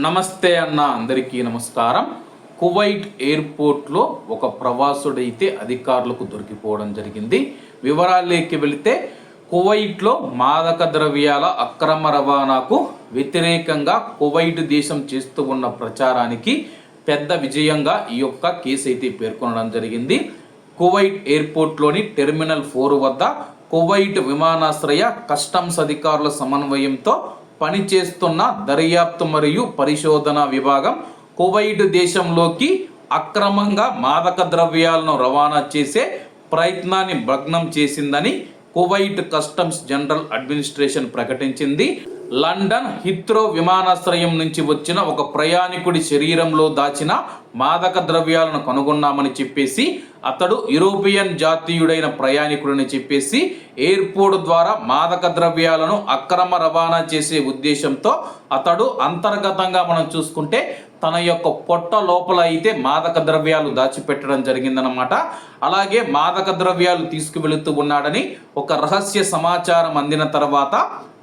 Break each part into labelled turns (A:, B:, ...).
A: నమస్తే అన్న అందరికీ నమస్కారం. కువైట్ ఎయిర్పోర్ట్లో ఒక ప్రవాసుడైతే అధికారులకు దొరికిపోవడం జరిగింది. వివరాల్లోకి వెళితే కువైట్లో మాదక ద్రవ్యాల అక్రమ రవాణాకు వ్యతిరేకంగా కువైట్ దేశం చేస్తూ ఉన్న ప్రచారానికి పెద్ద విజయంగా ఈ యొక్క కేసు అయితే పేర్కొనడం జరిగింది. కువైట్ ఎయిర్పోర్ట్లోని టెర్మినల్ ఫోర్ వద్ద కువైట్ విమానాశ్రయ కస్టమ్స్ అధికారుల సమన్వయంతో పనిచేస్తున్న దర్యాప్తు మరియు పరిశోధన విభాగం కువైట్ దేశంలోకి అక్రమంగా మాదక ద్రవ్యాలను రవాణా చేసే ప్రయత్నాన్ని భగ్నం చేసిందని కువైట్ కస్టమ్స్ జనరల్ అడ్మినిస్ట్రేషన్ ప్రకటించింది. లండన్ హిత్రో విమానాశ్రయం నుంచి వచ్చిన ఒక ప్రయాణికుడి శరీరంలో దాచిన మాదక ద్రవ్యాలను కనుగొన్నామని చెప్పేసి అతడు యూరోపియన్ జాతీయుడైన ప్రయాణికుడని చెప్పేసి ఎయిర్పోర్ట్ ద్వారా మాదక ద్రవ్యాలను అక్రమ రవాణా చేసే ఉద్దేశంతో అతడు అంతర్గతంగా మనం చూసుకుంటే తన యొక్క పొట్ట లోపల అయితే మాదక ద్రవ్యాలు దాచిపెట్టడం జరిగిందనమాట అలాగే మాదక ద్రవ్యాలు తీసుకువెళుతూ ఉన్నాడని ఒక రహస్య సమాచారం అందిన తర్వాత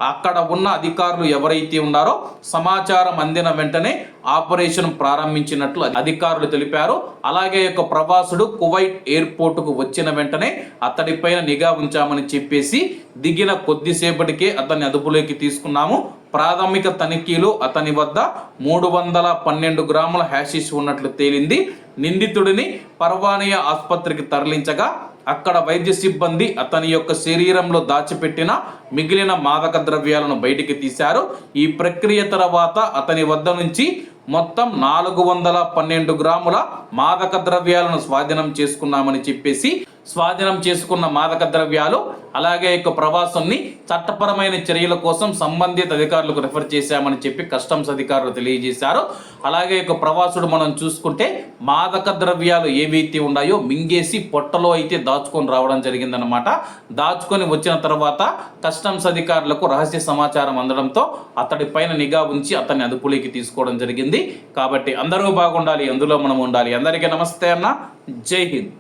A: అక్కడ ఉన్న అధికారులు ఎవరైతే ఉన్నారో సమాచారం అందిన వెంటనే ఆపరేషన్ ప్రారంభించినట్లు అధికారులు తెలిపారు. అలాగే యొక్క ప్రవాసుడు కువైట్ ఎయిర్పోర్టుకు వచ్చిన వెంటనే అతడిపైన నిఘా ఉంచామని చెప్పేసి దిగిన కొద్దిసేపటికే అతన్ని అదుపులోకి తీసుకున్నాము. ప్రాథమిక తనిఖీలు అతని వద్ద మూడు వందల పన్నెండు గ్రాముల హ్యాషిష్ ఉన్నట్లు తేలింది. నిందితుడిని పర్వానియ ఆసుపత్రికి తరలించగా అక్కడ వైద్య సిబ్బంది అతని యొక్క శరీరంలో దాచిపెట్టిన మిగిలిన మాదక ద్రవ్యాలను బయటికి తీశారు. ఈ ప్రక్రియ తర్వాత అతని వద్ద నుంచి మొత్తం నాలుగు వందల పన్నెండు గ్రాముల మాదక ద్రవ్యాలను స్వాధీనం చేసుకున్నామని చెప్పేసి స్వాధీనం చేసుకున్న మాదక ద్రవ్యాలు అలాగే యొక్క ప్రవాసాన్ని చట్టపరమైన చర్యల కోసం సంబంధిత అధికారులకు రిఫర్ చేశామని చెప్పి కస్టమ్స్ అధికారులు తెలియజేశారు. అలాగే యొక్క ప్రవాసుడు మనం చూసుకుంటే మాదక ద్రవ్యాలు ఏవైతే ఉన్నాయో మింగేసి పొట్టలో అయితే దాచుకొని రావడం జరిగిందనమాట దాచుకొని వచ్చిన తర్వాత కస్టమ్స్ అధికారులకు రహస్య సమాచారం అందడంతో అతడి పైన నిఘా ఉంచి అతన్ని అదుపులోకి తీసుకోవడం జరిగింది. కాబట్టి అందరూ బాగుండాలి అందులో మనం ఉండాలి. అందరికీ నమస్తే అన్న. జై హింద్.